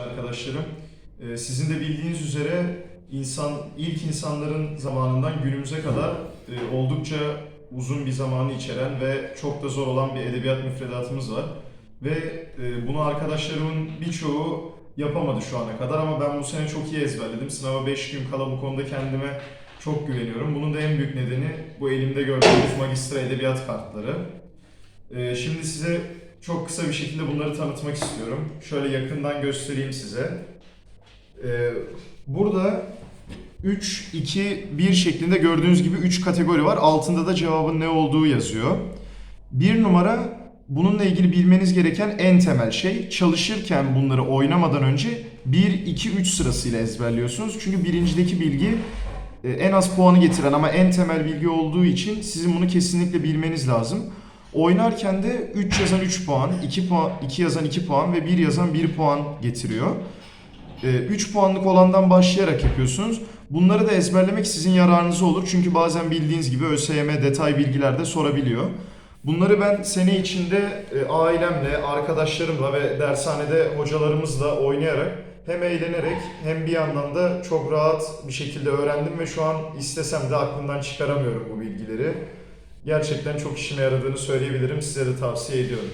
arkadaşlarım. Ee, Sizin de bildiğiniz üzere insan ilk insanların zamanından günümüze kadar e, oldukça uzun bir zamanı içeren ve çok da zor olan bir edebiyat müfredatımız var. Ve e, bunu arkadaşlarımın birçoğu yapamadı şu ana kadar ama ben bu sene çok iyi ezberledim. Sınava 5 gün kala bu konuda kendime çok güveniyorum. Bunun da en büyük nedeni bu elimde gördüğünüz magistra edebiyat kartları. Ee, Şimdi size çok kısa bir şekilde bunları tanıtmak istiyorum. Şöyle yakından göstereyim size. Ee, Burada 3, 2, 1 şeklinde gördüğünüz gibi 3 kategori var. Altında da cevabın ne olduğu yazıyor. Bir numara bununla ilgili bilmeniz gereken en temel şey. Çalışırken bunları oynamadan önce 1, 2, 3 sırasıyla ezberliyorsunuz. Çünkü birincideki bilgi e, en az puanı getiren ama en temel bilgi olduğu için sizin bunu kesinlikle bilmeniz lazım. Oynarken de 3 yazan 3 puan, 2 puan, 2 yazan 2 puan ve 1 yazan 1 puan getiriyor. 3 puanlık olandan başlayarak yapıyorsunuz. Bunları da ezberlemek sizin yararınıza olur. Çünkü bazen bildiğiniz gibi ÖSYM detay bilgiler de sorabiliyor. Bunları ben sene içinde e, ailemle, arkadaşlarımla ve dershanede hocalarımızla oynayarak hem eğlenerek hem bir yandan da çok rahat bir şekilde öğrendim ve şu an istesem de aklımdan çıkaramıyorum bu bilgileri. Gerçekten çok işime yaradığını söyleyebilirim. Size de tavsiye ediyorum.